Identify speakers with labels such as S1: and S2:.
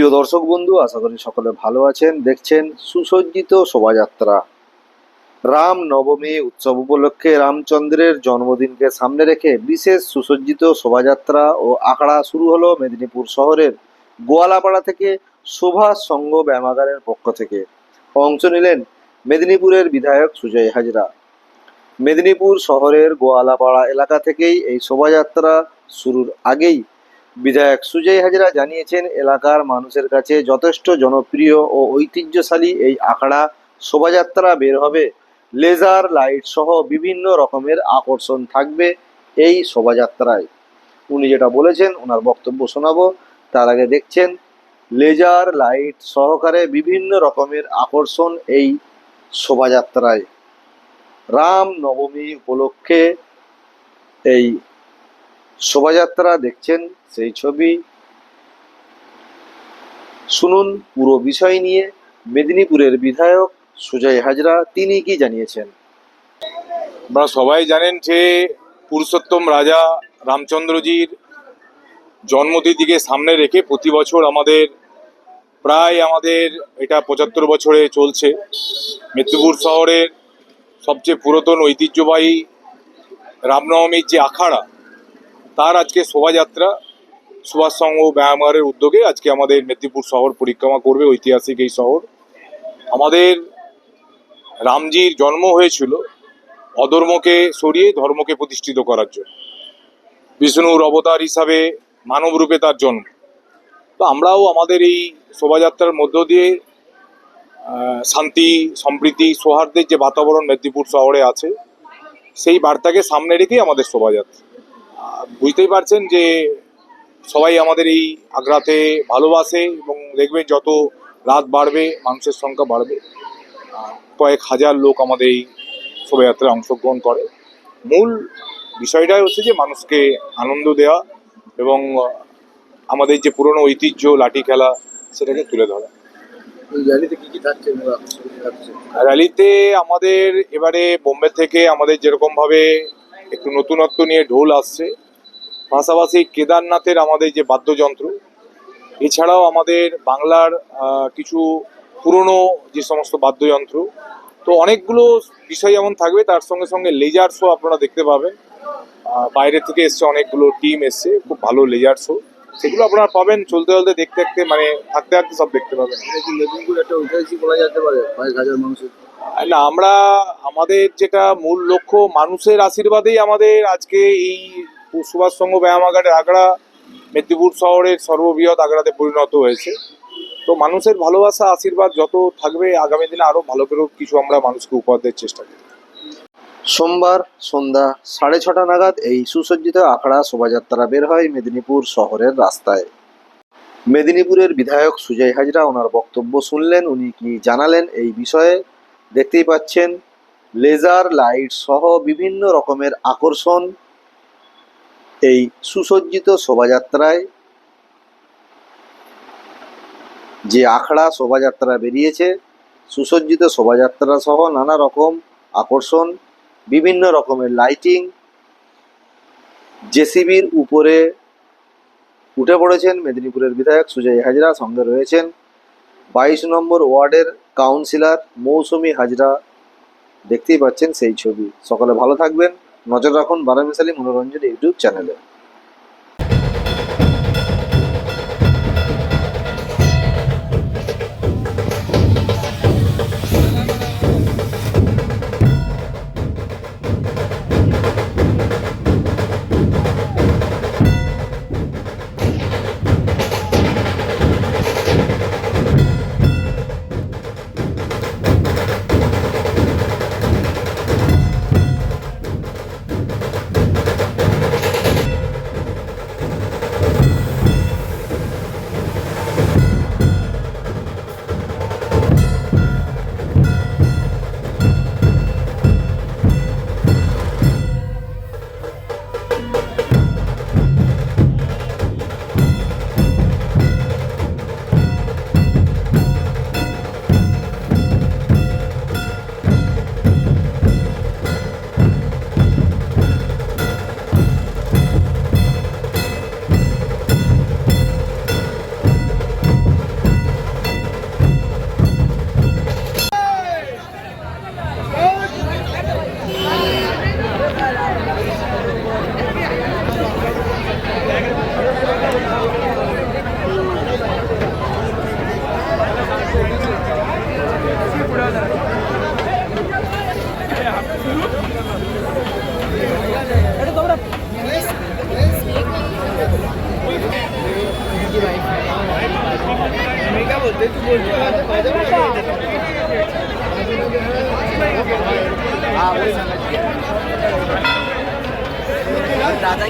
S1: প্রিয় দর্শক বন্ধু, আশা করি সকলে ভালো আছেন, দেখছেন সুসজ্জিত শোভাযাত্রা। রাম নবমী উৎসব উপলক্ষে রামচন্দ্রের জন্মদিনকে সামনে রেখে বিশেষ সুসজ্জিত শোভাযাত্রা ও আখড়া শুরু হলো মেদিনীপুর শহরের গোয়ালাপাড়া থেকে শোভা সংঘ ব্যায়ামাগারের পক্ষ থেকে। অংশ নিলেন মেদিনীপুরের বিধায়ক সুজয় হাজরা। মেদিনীপুর শহরের গোয়ালাপাড়া এলাকা থেকেই এই শোভাযাত্রা শুরুর আগেই বিধায়ক সুজয় হাজরা জানিয়েছেন, এলাকার মানুষের কাছে যথেষ্ট জনপ্রিয় ও ঐতিহ্যশালী এই আখড়া শোভাযাত্রা বের হবে। লেজার লাইট সহ বিভিন্ন রকমের আকর্ষণ থাকবে এই শোভাযাত্রায়। উনি যেটা বলেছেন, ওনার বক্তব্য শোনাবো। তার আগে দেখছেন, লেজার লাইট সহকারে বিভিন্ন রকমের আকর্ষণ এই শোভাযাত্রায়। রাম নবমী উপলক্ষে এই শোভাযাত্রা দেখছেন সেই ছবি। শুনুন পুরো বিষয় নিয়ে। মেদিনীপুরের বিধায়ক সুজয় হাজরা, তিনি কি জানিয়েছেন?
S2: আপনারা সবাই জানেন যে পুরুষোত্তম রাজা রামচন্দ্রজির জন্মতিথিকে সামনে রেখে প্রতি বছর আমাদের প্রায় আমাদের এটা পঁচাত্তর বছরে চলছে। মেদিনীপুর শহরের সবচেয়ে পুরাতন ঐতিহ্যবাহী রামনবমীর যে আখাড়া তার আজকে শোভাযাত্রা, সুভাষ সংঘ ব্যায়ামারের উদ্যোগে আজকে আমাদের মেদিনীপুর শহর পরিক্রমা করবে ঐতিহাসিক এই শহর। আমাদের রামজির জন্ম হয়েছিল অধর্মকে সরিয়ে ধর্মকে প্রতিষ্ঠিত করার জন্য। বিষ্ণুর অবতার হিসাবে মানব রূপে তার জন্ম। তো আমরাও আমাদের এই শোভাযাত্রার মধ্য দিয়ে শান্তি, সম্প্রীতি, সৌহার্দ্যের যে বাতাবরণ মেদিনীপুর শহরে আছে, সেই বার্তাকে সামনে রেখেই আমাদের শোভাযাত্রা। বুঝতেই পারছেন যে সবাই আমাদের এই আগ্রাতে ভালোবাসে এবং দেখবেন যত রাত বাড়বে মানুষের সংখ্যা বাড়বে। কয়েক হাজার লোক আমাদের এই শোভাযাত্রায় অংশগ্রহণ করে। মূল বিষয়টাই হচ্ছে যে মানুষকে আনন্দ দেওয়া এবং আমাদের যে পুরনো ঐতিহ্য লাঠি খেলা সেটাকে তুলে ধরা।
S3: র্যালিতে
S2: আমাদের এবারে বোম্বে থেকে আমাদের যেরকম ভাবে একটু নতুনত্ব নিয়ে ঢোল আসছে। পাশাপাশি কেদারনাথের আমাদের যে বাদ্যযন্ত্র, এছাড়াও আমাদের বাংলার কিছু পুরনো যে সমস্ত বাদ্যযন্ত্র, তো অনেকগুলো বিষয় যেমন থাকবে, তার সঙ্গে সঙ্গে লেজার শো আপনারা দেখতে পাবেন। বাইরে থেকে এসছে অনেকগুলো টিম এসছে, খুব ভালো লেজার শো সেগুলো আপনারা পাবেন চলতে চলতে দেখতে দেখতে মানে থাকতে থাকতে সব দেখতে পাবেন।
S3: মেদিনীপুর একটা ঐতিহাসিক বলা যেতে পারে কয়েক হাজার মানুষের?
S2: না আমরা আমাদের যেটা মূল লক্ষ্য মানুষের আশীর্বাদেই আমাদের আজকে এই সুভাষ সংঘ ব্যায়ামাগারের আগ্রা মেদিনীপুর শহরের সর্ববৃহৎ আগ্রাতে পরিণত হয়েছে। তো মানুষের ভালোবাসা আশীর্বাদ যত থাকবে আগামী দিনে আরও ভালো করে কিছু আমরা মানুষকে উপহার দেওয়ার চেষ্টা করি
S1: সোমবার সন্ধ্যা সাড়ে ছটা নাগাদ এই সুসজ্জিত আখড়া শোভাযাত্রা বের হয় মেদিনীপুর শহরের রাস্তায়। মেদিনীপুরের বিধায়ক সুজয় হাজরা ওনার বক্তব্য শুনলেন, উনি কি জানালেন এই বিষয়ে? দেখতেই পাচ্ছেন, লেজার লাইট সহ বিভিন্ন রকমের আকর্ষণ এই সুসজ্জিত শোভাযাত্রায়। যে আখড়া শোভাযাত্রা বেরিয়েছে, সুসজ্জিত শোভাযাত্রা সহ নানা রকম আকর্ষণ বিভিন্ন রকমের লাইটিং জেসিবির উপরে উঠে পড়েছেন মেদিনীপুরের বিধায়ক সুজয় হাজরা, সঙ্গে রয়েছেন বাইশ নম্বর ওয়ার্ডের কাউন্সিলর মৌসুমি হাজরা। দেখতেই পাচ্ছেন সেই ছবি। সকলে ভালো থাকবেন। নজর রাখুন বারামিশালী মনোরঞ্জন ইউটিউব চ্যানেলে।
S4: দাদা